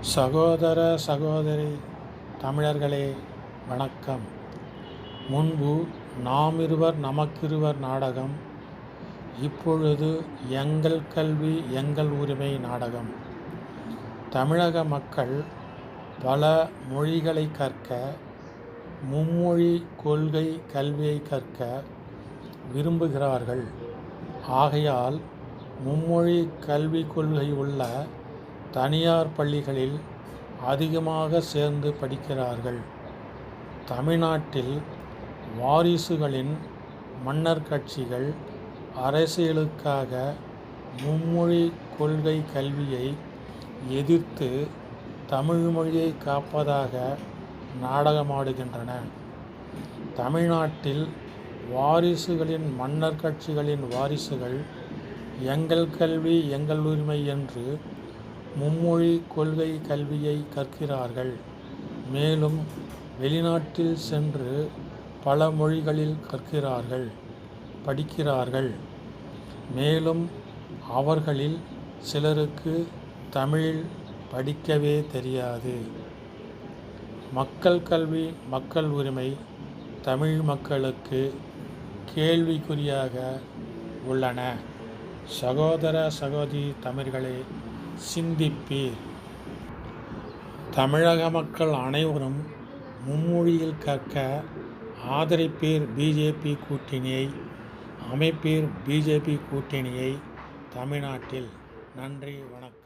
சகோதர சகோதரி தமிழர்களே வணக்கம். முன்பு நாமிருவர் நமக்கிருவர் நாடகம் இப்பொழுது எங்கள் கல்வி எங்கள் உரிமை நாடகம். தமிழக மக்கள் பல மொழிகளை கற்க மும்மொழி கொள்கை கல்வியை கற்க விரும்புகிறார்கள். ஆகையால் மும்மொழி கல்விக் கொள்கை உள்ள தனியார் பள்ளிகளில் அதிகமாக சேர்ந்து படிக்கிறார்கள். தமிழ்நாட்டில் வாரிசுகளின் மன்னர் கட்சிகள் அரசியலுக்காக மும்மொழி கொள்கை கல்வியை எதிர்த்து தமிழ் மொழியை காப்பதாக நாடகமாடுகின்றன. தமிழ்நாட்டில் வாரிசுகளின் மன்னர் கட்சிகளின் வாரிசுகள் எங்கள் கல்வி எங்கள் உரிமை என்று மும்மொழி கொள்கை கல்வியை கற்கிறார்கள். மேலும் வெளிநாட்டில் சென்று பல மொழிகளில் கற்கிறார்கள் படிக்கிறார்கள். மேலும் அவர்களில் சிலருக்கு தமிழில் படிக்கவே தெரியாது. மக்கள் கல்வி மக்கள் உரிமை தமிழ் மக்களுக்கு கேள்விக்குறியாக உள்ளன. சகோதர சகோதரி தமிழர்களே சிந்திப்பீர் தமிழக மக்கள் அனைவரும் மும்மொழியில் கற்க ஆதரிப்பீர் பிஜேபி கூட்டணியை அமைப்பீர் பிஜேபி கூட்டணியை தமிழ்நாட்டில். நன்றி வணக்கம்.